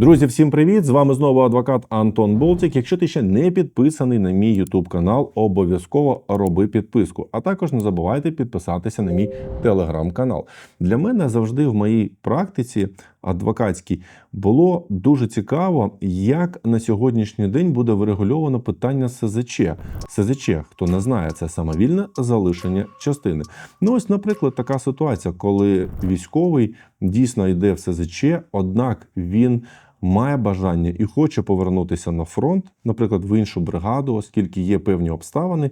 Друзі, всім привіт! З вами знову адвокат Антон Болтік. Якщо ти ще не підписаний на мій YouTube канал, обов'язково роби підписку. А також не забувайте підписатися на мій телеграм-канал. Для мене завжди в моїй практиці адвокатській було дуже цікаво, як на сьогоднішній день буде врегульовано питання СЗЧ. СЗЧ, хто не знає, це самовільне залишення частини. Ну ось, наприклад, така ситуація, коли військовий дійсно йде в СЗЧ, однак він має бажання і хоче повернутися на фронт, наприклад, в іншу бригаду, оскільки є певні обставини,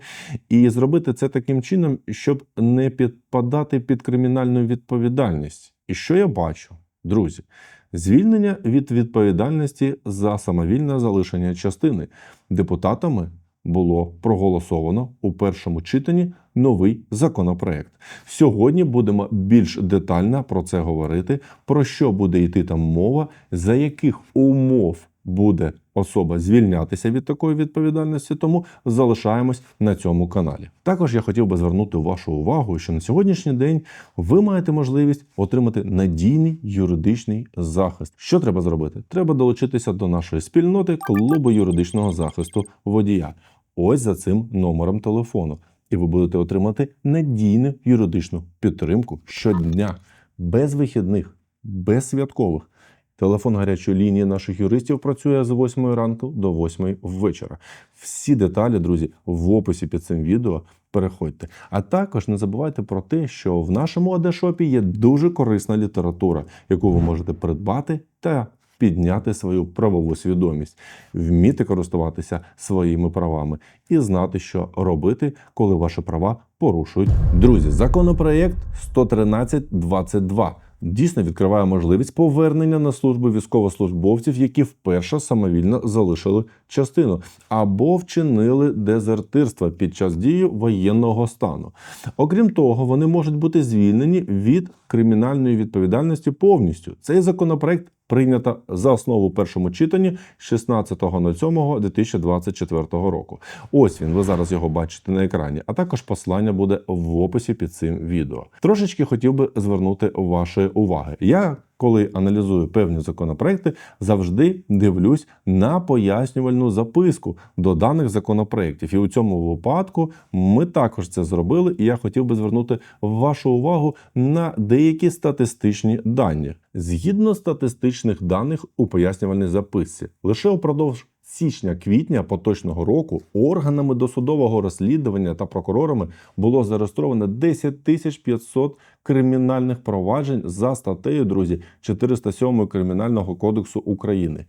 і зробити це таким чином, щоб не підпадати під кримінальну відповідальність. І що я бачу, друзі? Звільнення від відповідальності за самовільне залишення частини депутатами було проголосовано у першому читанні новий законопроект. Сьогодні будемо більш детально про це говорити, про що буде йти там мова, за яких умов буде особа звільнятися від такої відповідальності, тому залишаємось на цьому каналі. Також я хотів би звернути вашу увагу, що на сьогоднішній день ви маєте можливість отримати надійний юридичний захист. Що треба зробити? Треба долучитися до нашої спільноти клубу юридичного захисту водія. Ось за цим номером телефону. І ви будете отримати надійну юридичну підтримку щодня, без вихідних, без святкових. Телефон гарячої лінії наших юристів працює з 8 ранку до 8 вечора. Всі деталі, друзі, в описі під цим відео. Переходьте. А також не забувайте про те, що в нашому адешопі є дуже корисна література, яку ви можете придбати та підняти свою правову свідомість, вміти користуватися своїми правами і знати, що робити, коли ваші права порушують. Друзі, законопроєкт 113.22 дійсно відкриває можливість повернення на службу військовослужбовців, які вперше самовільно залишили частину або вчинили дезертирство під час дії воєнного стану. Окрім того, вони можуть бути звільнені від кримінальної відповідальності повністю. Цей законопроект прийнято за основу в першому читанні 16.07.2024 року. Ось він, ви зараз його бачите на екрані, а також послання буде в описі під цим відео. Трошечки хотів би звернути ваші уваги. Я коли аналізую певні законопроекти, завжди дивлюсь на пояснювальну записку до даних законопроєктів. І у цьому випадку ми також це зробили, і я хотів би звернути вашу увагу на деякі статистичні дані. Згідно статистичних даних у пояснювальній записці, лише упродовж січня-квітня поточного року органами досудового розслідування та прокурорами було зареєстровано 10 тисяч 500 кримінальних проваджень за статтею, друзі, 407 Кримінального кодексу України.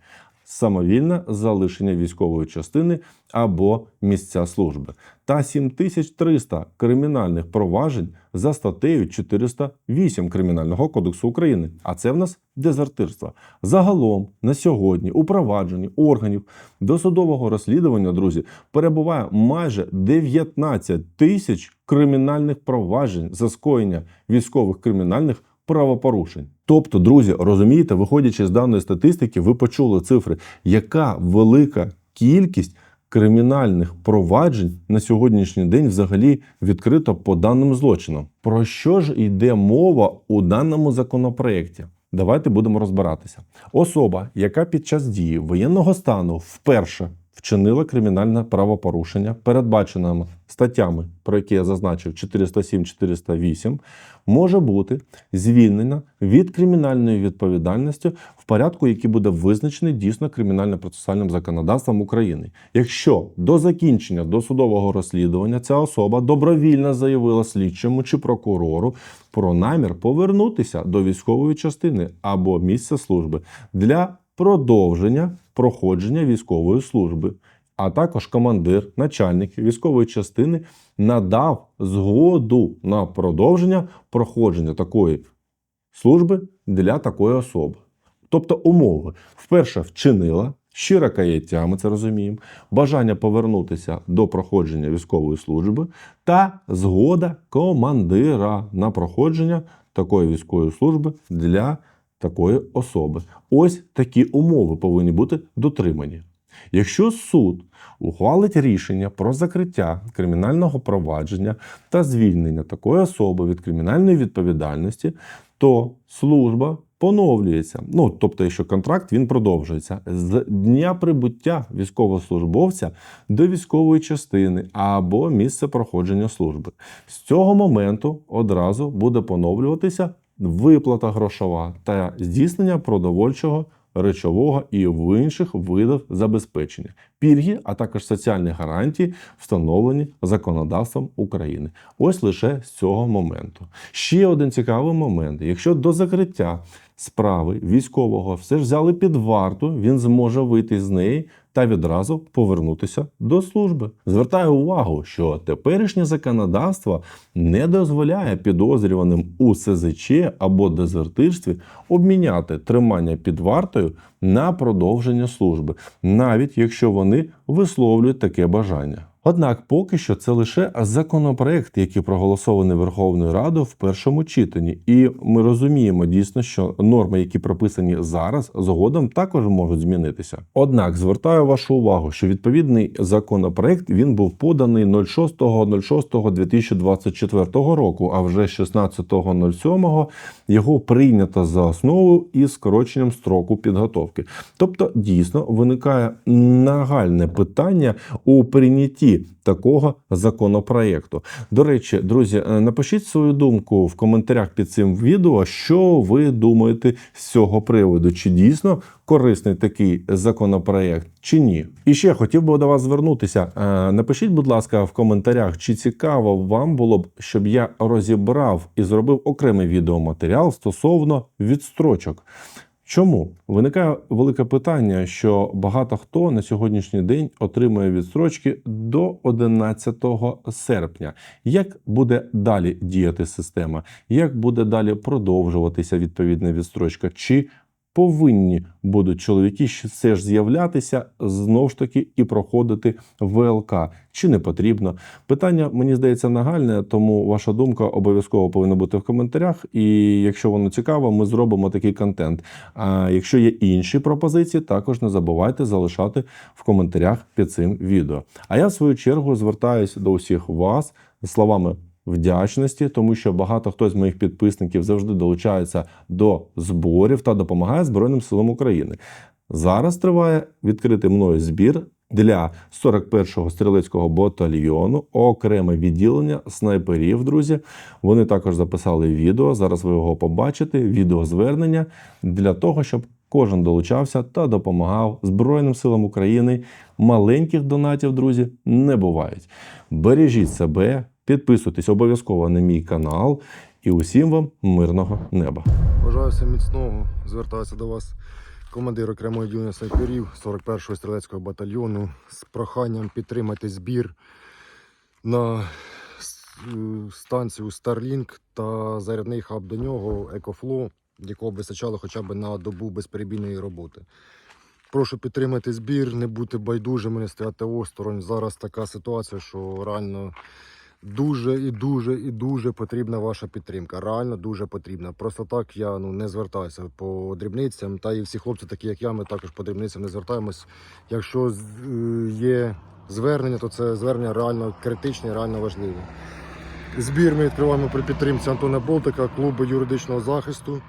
Самовільне залишення військової частини або місця служби та 7300 кримінальних проваджень за статтею 408 Кримінального кодексу України. А це в нас дезертирство. Загалом на сьогодні у провадженні органів досудового розслідування, друзі, перебуває майже 19 тисяч кримінальних проваджень за скоєння військових кримінальних правопорушень. Тобто, друзі, розумієте, виходячи з даної статистики, ви почули цифри, яка велика кількість кримінальних проваджень на сьогоднішній день взагалі відкрито по даним злочинам. Про що ж йде мова у даному законопроєкті? Давайте будемо розбиратися. Особа, яка під час дії воєнного стану вперше вчинила кримінальне правопорушення, передбаченими статтями, про які я зазначив 407-408, може бути звільнена від кримінальної відповідальності в порядку, який буде визначений дійсно кримінально-процесуальним законодавством України. Якщо до закінчення досудового розслідування ця особа добровільно заявила слідчому чи прокурору про намір повернутися до військової частини або місця служби для продовження проходження військової служби. А також командир, начальник військової частини надав згоду на продовження проходження такої служби для такої особи. Тобто умови вперше вчинила щире каяття, ми це розуміємо, бажання повернутися до проходження військової служби та згода командира на проходження такої військової служби для такої особи. Ось такі умови повинні бути дотримані. Якщо суд ухвалить рішення про закриття кримінального провадження та звільнення такої особи від кримінальної відповідальності, то служба поновлюється. Ну тобто, якщо контракт він продовжується з дня прибуття військовослужбовця до військової частини або місця проходження служби. З цього моменту одразу буде поновлюватися виплата грошова та здійснення продовольчого. Речового і в інших видах забезпечення, пільги, а також соціальні гарантії, встановлені законодавством України. Ось лише з цього моменту. Ще один цікавий момент: якщо до закриття справи військового все ж взяли під варту, він зможе вийти з неї та відразу повернутися до служби. Звертаю увагу, що теперішнє законодавство не дозволяє підозрюваним у СЗЧ або дезертирстві обміняти тримання під вартою на продовження служби, навіть якщо вони висловлюють таке бажання. Однак поки що це лише законопроект, який проголосований Верховною Радою в першому читанні, і ми розуміємо дійсно, що норми, які прописані зараз, згодом також можуть змінитися. Однак звертаю вашу увагу, що відповідний законопроект він був поданий 06.06.2024 року, а вже 16.07 його прийнято за основу із скороченням строку підготовки. Тобто, дійсно виникає нагальне питання у прийнятті такого законопроекту. До речі, друзі, е, напишіть свою думку в коментарях під цим відео, що ви думаєте з цього приводу, чи дійсно корисний такий законопроект, чи ні. І ще хотів би до вас звернутися. Е, Напишіть, будь ласка, в коментарях, чи цікаво вам було б, щоб я розібрав і зробив окремий відеоматеріал стосовно відстрочок. Чому виникає велике питання, що багато хто на сьогоднішній день отримує відстрочки до 11 серпня. Як буде далі діяти система? Як буде далі продовжуватися відповідна відстрочка? Чи повинні будуть чоловіки все ж з'являтися знов ж таки і проходити ВЛК? Чи не потрібно? Питання мені здається нагальне, тому ваша думка обов'язково повинна бути в коментарях. І якщо воно цікаво, ми зробимо такий контент. А якщо є інші пропозиції, також не забувайте залишати в коментарях під цим відео. А я в свою чергу звертаюся до усіх вас словами. Вдячності, тому що багато хто з моїх підписників завжди долучається до зборів та допомагає Збройним силам України. Зараз триває відкритий мною збір для 41-го стрілецького батальйону, окреме відділення снайперів. Друзі, вони також записали відео. Зараз ви його побачите. Відеозвернення для того, щоб кожен долучався та допомагав Збройним силам України. Маленьких донатів, друзі, не бувають. Бережіть себе, підписуйтесь обов'язково на мій канал і усім вам мирного неба. Бажаю всім міцного. Звертаюся до вас командир окремого відділення снайперів 41-го стрілецького батальйону з проханням підтримати збір на станцію Starlink та зарядний хаб до нього EcoFlow, якого вистачало хоча б на добу безперебійної роботи. Прошу підтримати збір, не бути байдужими, не стояти осторонь. Зараз така ситуація, що реально дуже і дуже і дуже потрібна ваша підтримка. Реально дуже потрібна. Просто так я ну не звертаюся по дрібницям. Та і всі хлопці, такі як я, ми також по дрібницям не звертаємось. Якщо е, є звернення, то це звернення реально критичне, реально важливе. Збір ми відкриваємо при підтримці Антона Болтика, клубу юридичного захисту,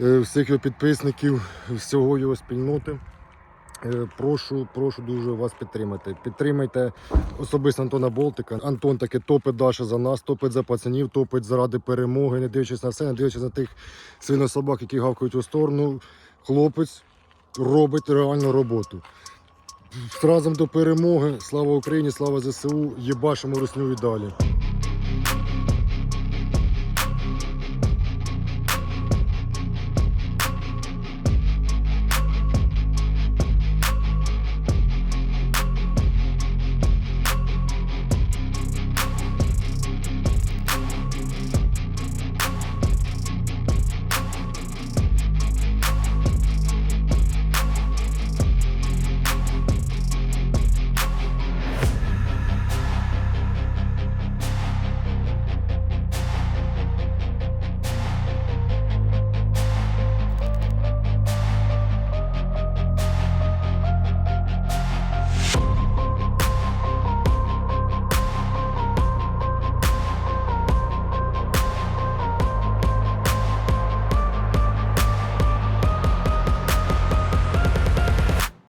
е, всіх його підписників, всього його спільноти. Е, Прошу, прошу дуже вас підтримати. Підтримайте особисто Антона Болтика. Антон таки топить Даша за нас, топить за пацанів, топить заради перемоги, не дивлячись на все, не дивлячись на тих сильних собак, які гавкають у сторону. Хлопець робить реальну роботу. Разом до перемоги. Слава Україні, слава ЗСУ. Єбашимо русню і далі.